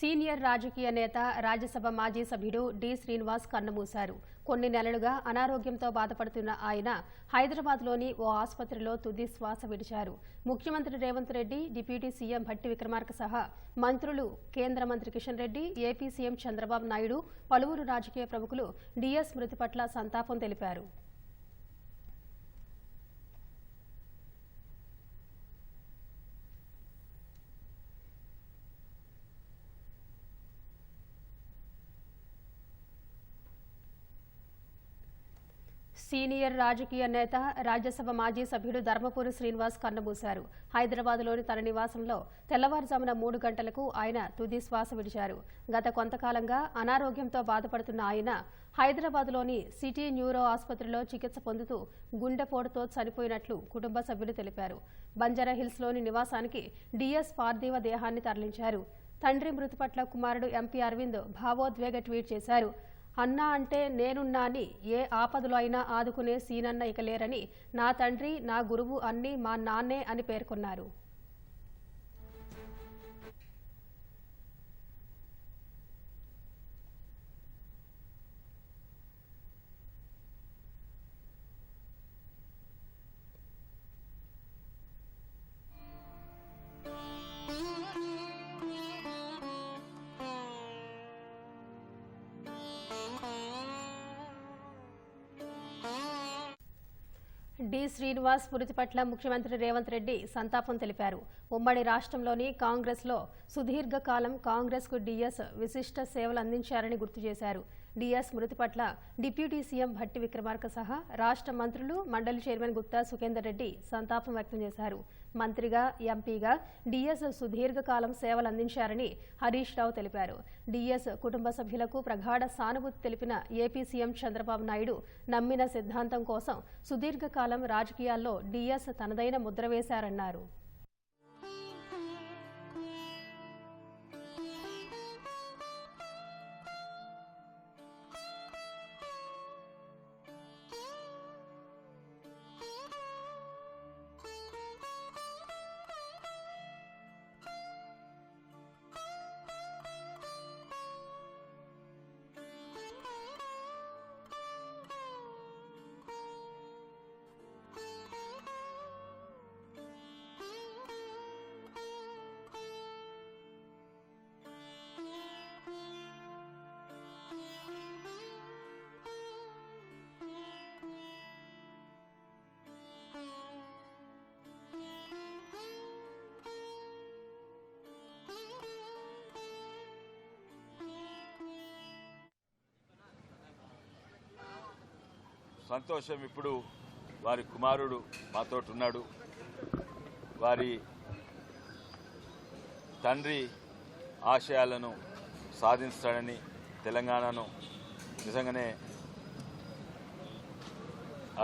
Senior రాజకీయ నేత రాజ్యసభ మాజీ సభ్యుడు డి. శ్రీనివాస్ కన్నుమూశారు. కొన్ని నెలలుగా అనారోగ్యంతో బాధపడుతున్న ఆయన హైదరాబాద్లోని ఓ ఆసుపత్రిలో తుది శ్వాస విడిచారు. ముఖ్యమంత్రి రేవంత్ రెడ్డి డిప్యూటీ సీఎం భట్టి విక్రమార్క సహా మంత్రులు కేంద్ర మంత్రి కిషన్ రెడ్డి ఏపీ సీఎం చంద్రబాబు నాయుడు పలువురు రాజకీయ ప్రముఖులు డిఎస్ మృతి పట్ల సంతాపం తెలిపారు. సీనియర్ రాజకీయ నేత రాజ్యసభ మాజీ సభ్యుడు ధర్మపురి శ్రీనివాస్ కన్నుమూశారు హైదరాబాద్లోని తన నివాసంలో తెల్లవారుజామున మూడు గంటలకు ఆయన తుది శ్వాస విడిచారు. గత కొంతకాలంగా అనారోగ్యంతో బాధపడుతున్న ఆయన హైదరాబాద్లోని సిటీ న్యూరో ఆసుపత్రిలో చికిత్స పొందుతూ గుండెపోటుతో చనిపోయినట్లు కుటుంబ సభ్యులు తెలిపారు. బంజారాహిల్స్లోని నివాసానికి డిఎస్ పార్థివ దేహాన్ని తరలించారు. తండ్రి మృతి పట్ల కుమారుడు ఎంపీ అరవింద్ భావోద్వేగ ట్వీట్ చేశారు. అన్నా అంటే నేనున్నా అని ఏ ఆపదలో అయినా ఆదుకునే సీనన్న ఇక లేరని నా తండ్రి నా గురువు అన్నీ మా నాన్నే అని పేర్కొన్నారు. డి శ్రీనివాస్ మృతి పట్ల ముఖ్యమంత్రి రేవంత్ రెడ్డి సంతాపం తెలిపారు. ఉమ్మడి రాష్ట్రంలోని కాంగ్రెస్లో సుదీర్ఘకాలం కాంగ్రెస్కు డిఎస్ విశిష్ట సేవలు అందించారని గుర్తు చేశారు. డిఎస్ మృతి పట్ల డిప్యూటీ సీఎం భట్టి విక్రమార్క సహా రాష్ట్ర మంత్రులు మండలి చైర్మన్ గుప్తా సుఖేందర్ రెడ్డి సంతాపం వ్యక్తం చేశారు. మంత్రిగా ఎంపీగా డిఎస్ సుదీర్ఘకాలం సేవలు అందించారని హరీష్ రావు తెలిపారు. డిఎస్ కుటుంబ సభ్యులకు ప్రగాఢ సానుభూతి తెలిపిన ఏపీ సీఎం చంద్రబాబు నాయుడు నమ్మిన సిద్ధాంతం కోసం సుదీర్ఘకాలం రాజకీయాల్లో డిఎస్ తనదైన ముద్ర వేశారన్నారు. సంతోషం ఇప్పుడు వారి కుమారుడు మాతో ఉన్నాడు వారి తండ్రి ఆశయాలను సాధించాడని తెలంగాణను నిజంగానే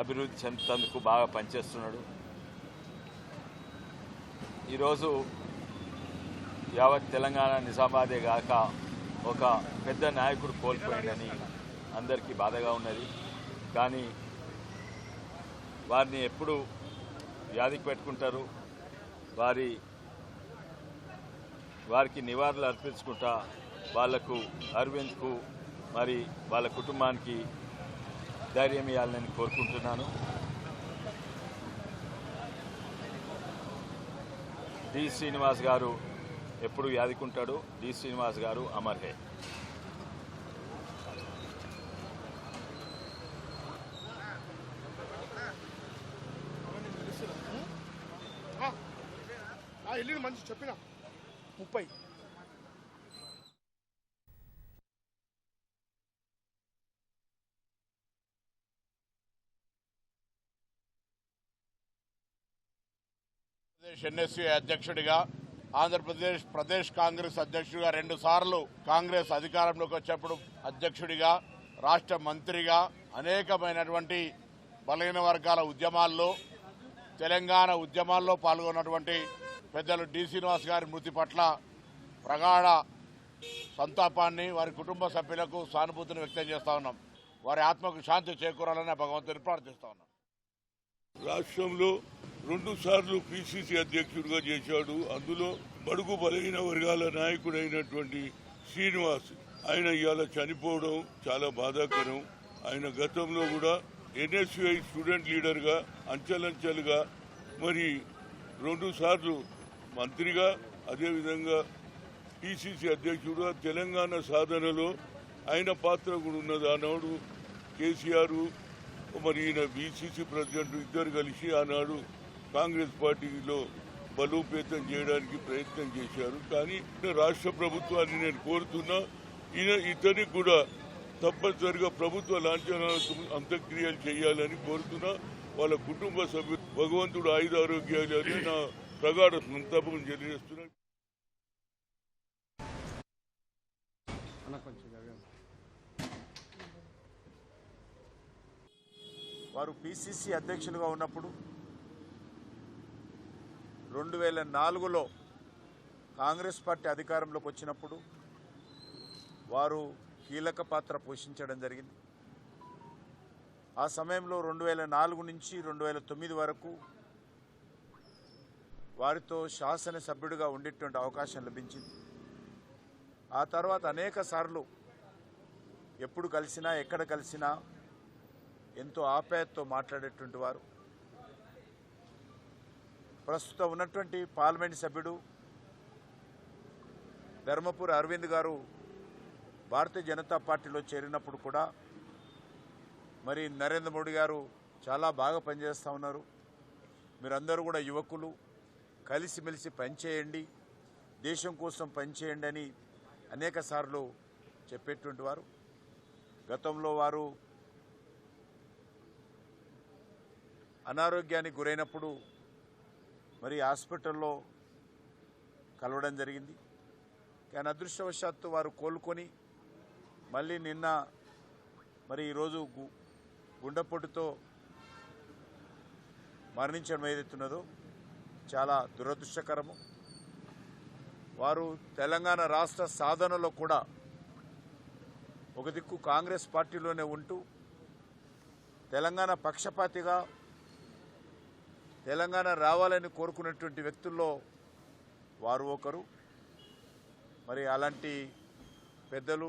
అభివృద్ధి చెందుతందుకు బాగా పనిచేస్తున్నాడు. ఈరోజు యావత్ తెలంగాణ నిజామాబాదే కాక ఒక పెద్ద నాయకుడు కోల్పోయిందని అందరికీ బాధగా ఉన్నది. కానీ వారిని ఎప్పుడు వ్యాధికి పెట్టుకుంటారు వారి వారికి నివారణలు అర్పించుకుంటా వాళ్ళకు అరవింద్కు మరి వాళ్ళ కుటుంబానికి ధైర్యం ఇవ్వాలని కోరుకుంటున్నాను. డి. శ్రీనివాస్ గారు ఎప్పుడు వ్యాధికుంటాడు డి. శ్రీనివాస్ గారు అమర్ హే. చెప్పిన ముప్పై. ఆంధ్రప్రదేశ్ ఎన్ఎస్యూ అధ్యక్షుడిగా ఆంధ్రప్రదేశ్ ప్రదేశ్ కాంగ్రెస్ అధ్యక్షుడిగా రెండు సార్లు కాంగ్రెస్ అధికారంలోకి వచ్చేప్పుడు అధ్యక్షుడిగా రాష్ట్ర మంత్రిగా అనేకమైనటువంటి బలహీన వర్గాల ఉద్యమాల్లో తెలంగాణ ఉద్యమాల్లో పాల్గొన్నటువంటి పెద్దలు డి శ్రీనివాస్ గారి మృతి పట్ల ప్రగాఢ సంతాపాన్ని వారి కుటుంబ సభ్యులకు సానుభూతిని వ్యక్తం చేస్తా ఉన్నాం. వారి ఆత్మకు శాంతి చేకూరాలని భగవంతుని ప్రార్థిస్తా ఉన్నాం. రాష్ట్రంలో రెండు సార్లు పిసిసి అధ్యక్షుడిగా చేశాడు. అందులో బడుగు బలహీన వర్గాల నాయకుడైనటువంటి శ్రీనివాస్ ఆయన ఇవాళ చనిపోవడం చాలా బాధాకరం. ఆయన గతంలో కూడా ఎన్ఎస్యుఐ స్టూడెంట్ లీడర్గా అంచెలంచెలుగా మరి రెండు సార్లు మంత్రిగా అదేవిధంగా పిసిసి అధ్యక్షుడుగా తెలంగాణ సాధనలో ఆయన పాత్ర కూడా ఉన్నది. ఆనాడు కేసీఆర్ మరి ఈయన బీసీసీ ప్రెసిడెంట్ ఇద్దరు కలిసి ఆనాడు కాంగ్రెస్ పార్టీలో బలోపేతం చేయడానికి ప్రయత్నం చేశారు. కానీ రాష్ట్ర ప్రభుత్వాన్ని నేను కోరుతున్నా ఈయన ఇతనికి కూడా తప్పనిసరిగా ప్రభుత్వ లాంఛనాలతో అంత్యక్రియలు చేయాలని కోరుతున్నా. వాళ్ళ కుటుంబ సభ్యులు భగవంతుడు ఆయుధ ఆరోగ్యాలు అని నా ప్రగాఢ సంతాపం తెలియజేస్తున్నాడు వారు పిసిసి అధ్యక్షులుగా ఉన్నప్పుడు రెండు వేల నాలుగులో కాంగ్రెస్ పార్టీ అధికారంలోకి వచ్చినప్పుడు వారు కీలక పాత్ర పోషించడం జరిగింది. ఆ సమయంలో రెండు వేల నాలుగు నుంచి రెండు వేల తొమ్మిది వరకు వారితో శాసనసభ్యుడిగా ఉండేటువంటి అవకాశం లభించింది. ఆ తర్వాత అనేక సార్లు ఎప్పుడు కలిసినా ఎక్కడ కలిసినా ఎంతో ఆప్యాయతతో మాట్లాడేటువంటి వారు. ప్రస్తుతం ఉన్నటువంటి పార్లమెంట్ సభ్యుడు ధర్మపురి అరవింద్ గారు భారతీయ జనతా పార్టీలో చేరినప్పుడు కూడా మరి నరేంద్ర మోడీ గారు చాలా బాగా పనిచేస్తూ ఉన్నారు. మీరందరూ కూడా యువకులు కలిసిమెలిసి పనిచేయండి. దేశం కోసం పనిచేయండి అని అనేక సార్లు చెప్పేటువంటి వారు. గతంలో వారు అనారోగ్యానికి గురైనప్పుడు మరి హాస్పిటల్లో కలవడం జరిగింది. కానీ అదృష్టవశాత్తు వారు కోలుకొని మళ్ళీ నిన్న మరి ఈరోజు గు- మరణించడం ఏదైతున్నదో చాలా దురదృష్టకరము. వారు తెలంగాణ రాష్ట్ర సాధనలో కూడా ఒక దిక్కు కాంగ్రెస్ పార్టీలోనే ఉంటూ తెలంగాణ పక్షపాతిగా తెలంగాణ రావాలని కోరుకున్నటువంటి వ్యక్తుల్లో వారు ఒకరు. మరి అలాంటి పెద్దలు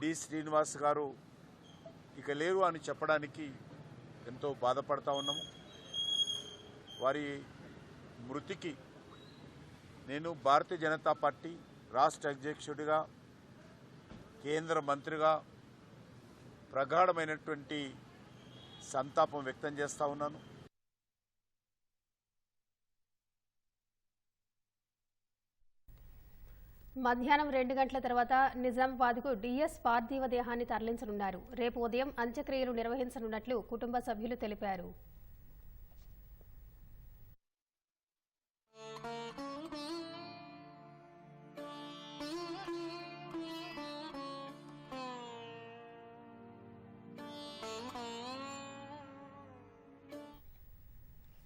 డి శ్రీనివాస్ గారు ఇక లేరు అని చెప్పడానికి ఎంతో బాధపడతా ఉన్నాము. వారి మృతికి నేను భారతీయ జనతా పార్టీ రాష్ట్ర అధ్యక్షుడిగా కేంద్ర మంత్రిగా ప్రగాఢమైనటువంటి సంతాపం వ్యక్తం చేస్తా ఉన్నాను. మధ్యాహ్నం రెండు గంటల తర్వాత నిజామాబాద్కు డిఎస్ పార్థివ దేహాన్ని తరలించనున్నారు. రేపు ఉదయం అంత్యక్రియలు నిర్వహించనున్నట్లు కుటుంబ సభ్యులు తెలిపారు.